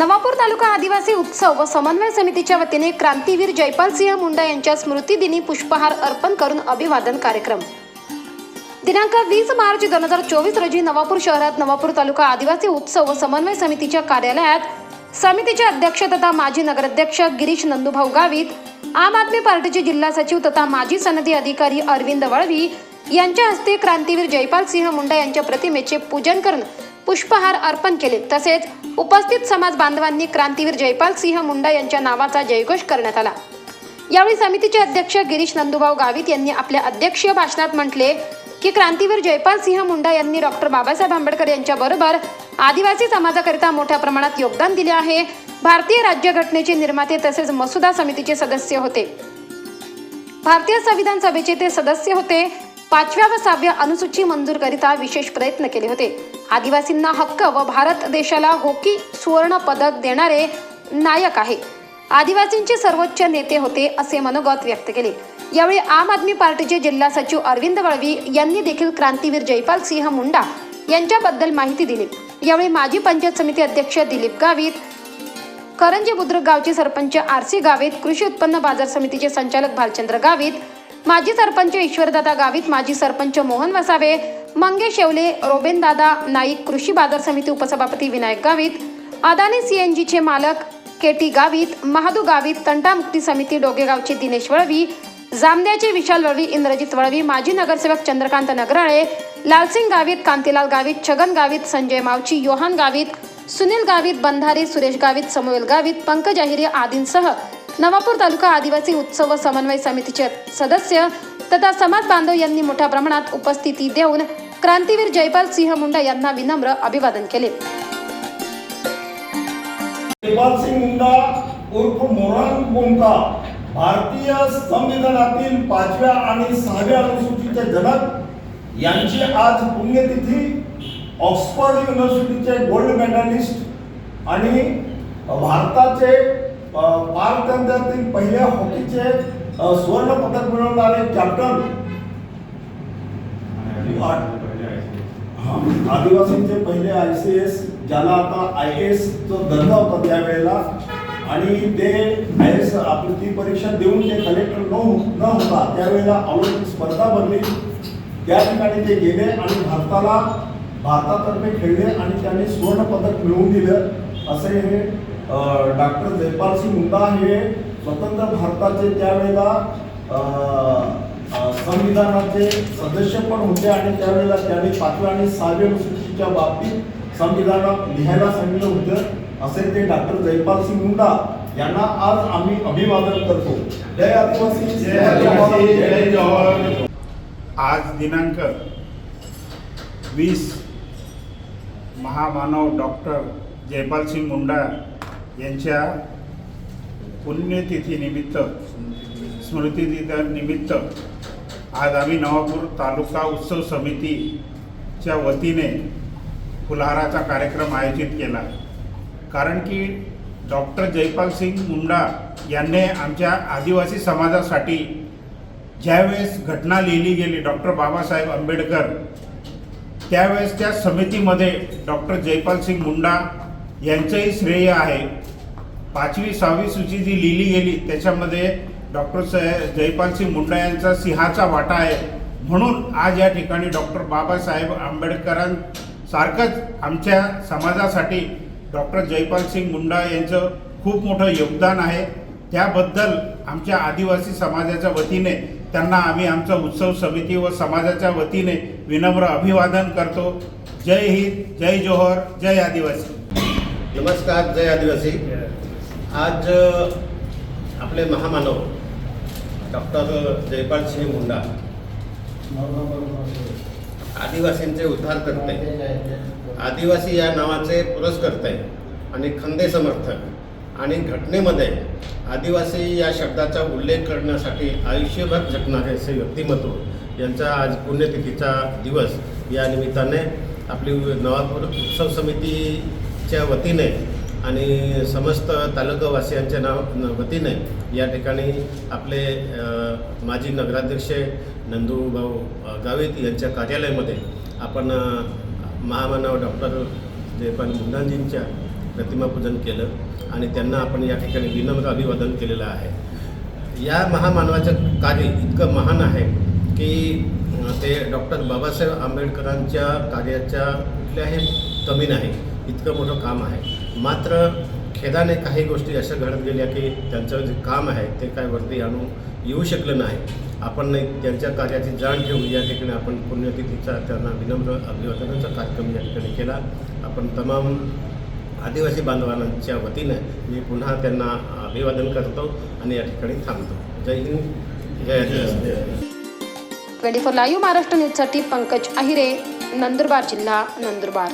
नवापूर तालुका आदिवासी उत्सव व समन्वय समितीच्या वतीने क्रांतीवीर जयपाल सिंह मुंडा यांच्या स्मृतिदिनी पुष्पहार अर्पण करून अभिवादन कार्यक्रम. दिनांक वीस मार्च दोन हजार चोवीस रोजी नवापूर शहरात नवापूर तालुका आदिवासी उत्सव व समन्वय समितीच्या कार्यालयात समितीचे अध्यक्ष तथा माजी नगराध्यक्ष गिरीश नंदुभाऊ गावित आम आदमी पार्टीचे जिल्हा सचिव तथा माजी सनदी अधिकारी अरविंद वळवी यांच्या हस्ते क्रांतीवीर जयपाल सिंह मुंडा यांच्या प्रतिमेचे पूजन करून पुष्पहार अर्पण केले. तसेच उपस्थित समाज बांधवांनी क्रांतीवीर जयपाल सिंह मुंडा यांच्या नावाचा जयघोष करण्यात आला. यावेळी समितीचे अध्यक्ष गिरीश नंदुभाऊ गावित यांनी आपल्या अध्यक्षीय भाषणात म्हटले की क्रांतीवीर जयपाल सिंह मुंडा यांनी डॉक्टर बाबासाहेब आंबेडकर यांच्या बरोबर आदिवासी समाजाकरिता मोठ्या प्रमाणात योगदान दिले आहे. भारतीय राज्यघटनेचे निर्माते तसेच मसुदा समितीचे सदस्य होते. भारतीय संविधान सभेचे ते सदस्य होते. पाचव्या व सहाव्या अनुसूची मंजूरकरिता विशेष प्रयत्न केले होते. आदिवासींना हक्क व भारत देशाला हॉकी सुवर्ण पदक देणारे नायक आहे. आदिवासींचे सर्वोच्च नेते होते असे मनोगत व्यक्त केले. यावेळी आम आदमी पार्टीचे जिल्हा सचिव अरविंद वळवी यांनी देखील क्रांतीवीर जयपाल सिंह मुंडा यांच्याबद्दल माहिती दिली. यावेळी माजी पंचायत समिती अध्यक्ष दिलीप गावित करंजी बुद्रुक गावचे सरपंच आर सी गावित कृषी उत्पन्न बाजार समितीचे संचालक भालचंद्र गावित माजी सरपंच ईश्वरदादा गावित माजी सरपंच मोहन वसावे मंगेश येवले रोबेनदादा नाईक कृषी बाजार समिती उपसभापती विनायक गावित अदानी सीएनजीचे मालक केटी गावित महादू गावित तंटामुक्ती समिती डोगेगावचे दिनेश वळवी जामद्याचे विशाल वळवी इंद्रजित वळवी माजी नगरसेवक चंद्रकांत नगराळे लालसिंग गावित कांतीलाल गावित छगन गावित संजय मावची योहान गावित सुनील गावित बंधारे सुरेश गावित समोल गावित पंकज अहिरे आदींसह नवापूर तालुका आदिवासी उत्सव व समन्वय समितीचे सदस्य तथा समाज बांधव यांनी मोठ्या प्रमाणात उपस्थिती देऊन क्रांतीवीर जयपाल सिंह मुंडा यांना विनम्र अभिवादन केले. जयपाल सिंह मुंडा उर्फ मोरान गोंका भारतीय संविधानातील पाचव्या आणि सहाव्या अनुसूचीचे जनक यांची आज पुण्यतिथी ऑक्सफर्ड युनिव्हर्सिटीचे गोल्ड मेडलिस्ट आणि भारताचे अ, पारतंत्र्यातील पहिल्या हॉकीचे सुवर्ण पदक मिळवणारे कॅप्टन. आदिवासींचे पहिले आय सी एस ज्याला आता आय एस चा धंदा होता त्यावेळेला. आणि ते आय एस आपली ती परीक्षा देऊन ते कलेक्टर न हो-, न होता त्यावेळेला ऑलिम्पिक स्पर्धा भरली. त्या ठिकाणी ते गेले आणि भारताला भारतातर्फे खेळले आणि त्यांनी सुवर्ण पदक मिळवून दिलं. असे हे डॉक्टर जयपाल सिंग मुंडा हे स्वतंत्र भारताचे त्यावेळेला संविधानाचे सदस्य पण होते आणि त्यावेळेला त्यांनी पाचव्या आणि सहाव्या अनुसूचीच्या बाबतीत संविधानात लिहायला सांगितलं होतं. असे ते डॉक्टर जयपाल सिंग मुंडा यांना आज आम्ही अभिवादन करतो. जय आदिवासी जय जवाहर. आज दिनांक वीस महामानव डॉक्टर जयपालसिंग मुंडा यांच्या पुण्यतिथीनिमित्त स्मृतिदिनानिमित्त आज आम्ही नवापूर तालुका उत्सव समितीच्या वतीने फुलहाराचा कार्यक्रम आयोजित केला. कारण की डॉक्टर जयपालसिंग मुंडा यांनी आमच्या आदिवासी समाजासाठी ज्यावेळेस घटना लिहिली गेली डॉक्टर बाबासाहेब आंबेडकर त्यावेळेस त्या समितीमध्ये डॉक्टर जयपालसिंग मुंडा यांचंही श्रेय आहे. पाचवी सहावी सूची जी लिहिली गेली त्याच्यामध्ये डॉक्टर स जयपालसिंग मुंडा यांचा सिंहाचा वाटा आहे. म्हणून आज या ठिकाणी डॉक्टर बाबासाहेब आंबेडकरांसारखंच आमच्या समाजासाठी डॉक्टर जयपालसिंग मुंडा यांचं खूप मोठं योगदान आहे. त्याबद्दल आमच्या आदिवासी समाजाच्या वतीने त्यांना आम्ही आमचा उत्सव समिती व समाजाच्या वतीने विनम्र अभिवादन करतो. जय हिंद जय जोहर जय आदिवासी. नमस्कार जय आदिवासी. आज आपले महामानव डॉक्टर जयपाल सिंह मुंडा आदिवासींचे उद्धार करते आदिवासी या नावाचे पुरस्कर्ते आणि खंदे समर्थक. आणि घटनेमध्ये आदिवासी या शब्दाचा उल्लेख करण्यासाठी आयुष्यभर झटणारे असे व्यक्तिमत्व यांचा आज पुण्यतिथीचा दिवस या निमित्ताने आपली नवापूर उत्सव समितीच्या वतीने आणि समस्त तालुकावासियांच्या नाव वतीने या ठिकाणी आपले माजी नगराध्यक्ष नंदूभाऊ गावित यांच्या कार्यालयामध्ये आपण महामानव डॉक्टर जयपाल मुंडांजींच्या प्रतिमापूजन केलं आणि त्यांना आपण या ठिकाणी विनम्र अभिवादन केलेलं आहे. या महामानवाचं कार्य इतकं महान आहे की ते डॉक्टर बाबासाहेब आंबेडकरांच्या कार्याच्या कुठल्याही कमी नाही. इतकं मोठं काम आहे. मात्र खेदाने काही गोष्टी अशा घडत गेल्या की त्यांचं जे काम आहे ते काय वरती आणून येऊ शकलं नाही. आपण त्यांच्या कार्याची जाण ठेवू या ठिकाणी आपण पुण्यतिथीचा त्यांना विनम्र अभिवादनाचा कार्यक्रम या ठिकाणी केला. आपण तमाम आदिवासी बांधवांच्या वतीनं मी पुन्हा त्यांना अभिवादन करतो आणि या ठिकाणी थांबतो. जय हिंद जय आदिवासी ट्वेंटी फोर लाईव्ह महाराष्ट्र न्यूजसाठी पंकज अहिरे नंदुरबार जिल्हा नंदुरबार.